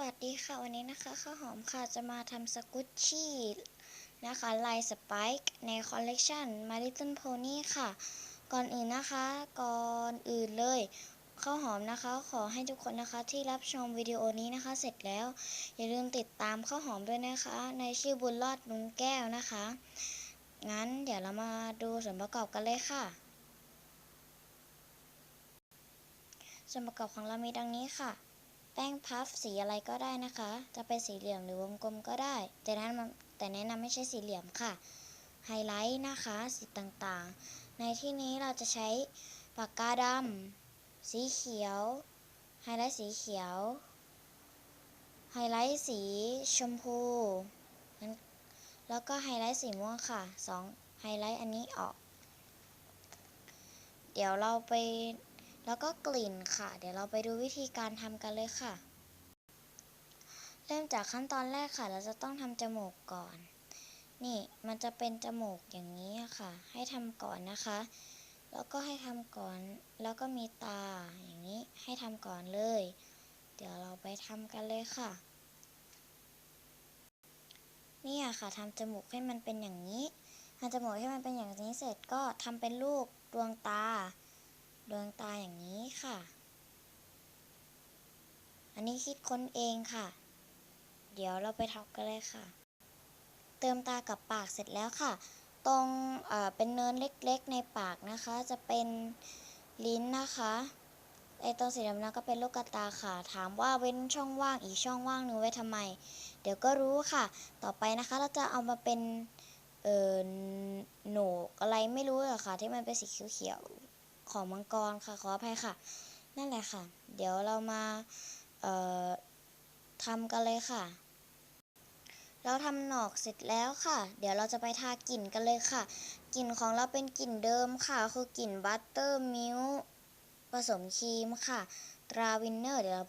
วัสดีค่ะวันนี้นะคะข้าวหอมค่ะจะมาทำสกุชชี่นะคะลายสไปค์ในคอลเลกชัน My Little Pony ค่ะ ก่อนอื่นนะคะ ก่อนอื่นเลยข้าวหอมนะคะ ขอให้ทุกคนนะคะที่รับชมวิดีโอนี้นะคะ เสร็จแล้ว อย่าลืมติดตามข้าวหอมด้วยนะคะ ในชื่อบุญรอดนุ้งแก้วนะคะ งั้นเดี๋ยวเรามาดูส่วนประกอบกันเลยค่ะ ส่วนประกอบของเรามีดังนี้ค่ะ แป้งพัฟสีอะไรก็ได้นะคะ จะเป็นสีเหลี่ยมหรือวงกลมก็ได้ แต่แนะนำแต่แนะนำไม่ใช่สีเหลี่ยมค่ะ ไฮไลท์นะคะสีต่างๆ ในที่นี้เราจะใช้ปากกาดำสีเขียว ไฮไลท์สีเขียว ไฮไลท์สีชมพู แล้วก็ไฮไลท์สีม่วงค่ะสองไฮไลท์อันนี้ออก เดี๋ยวเราไป แล้วก็กลิ่นค่ะ เดี๋ยวเราไปดูวิธีการทำกันเลยค่ะ เริ่มจากขั้นตอนแรกค่ะ เราจะต้องทำจมูกก่อน นี่มันจะเป็นจมูกอย่างนี้ค่ะ ให้ทำก่อนนะคะ แล้วก็ให้ทำก่อน แล้วก็มีตาอย่างนี้ให้ทำก่อนเลย เดี๋ยวเราไปทำกันเลยค่ะ นี่ค่ะทำจมูกให้มันเป็นอย่างนี้ทำจมูกให้มันเป็นอย่างนี้เสร็จก็ทำเป็นรูปดวงตา ดวงตาอย่างนี้ค่ะ อันนี้คิดค้นเองค่ะ เดี๋ยวเราไปทำกันเลยค่ะ เติมตากับปากเสร็จแล้วค่ะ ตรงเป็นเนินเล็กๆในปากนะคะ จะเป็นลิ้นนะคะไอตรงสีดำๆก็เป็นลูกกระตาค่ะ ถามว่าเว้นช่องว่างอีกช่องว่างหนึงไว้ทำไม เดี๋ยวก็รู้ค่ะ ต่อไปนะคะเราจะเอามาเป็นเออโหนกอะไรไม่รู้อะค่ะ ที่มันเป็นสีเขียวๆ ของมังกรค่ะขออภัยค่ะ นั่นแหละค่ะ เดี๋ยวเรามาทำกันเลยค่ะ เราทำหนอกเสร็จแล้วค่ะ เดี๋ยวเราจะไปทากลิ่นกันเลยค่ะ กลิ่นของเราเป็นกลิ่นเดิมค่ะ คือกลิ่นบัตเตอร์มิลผสมครีมค่ะ ตราวินเนอร์เดี๋ยวเรา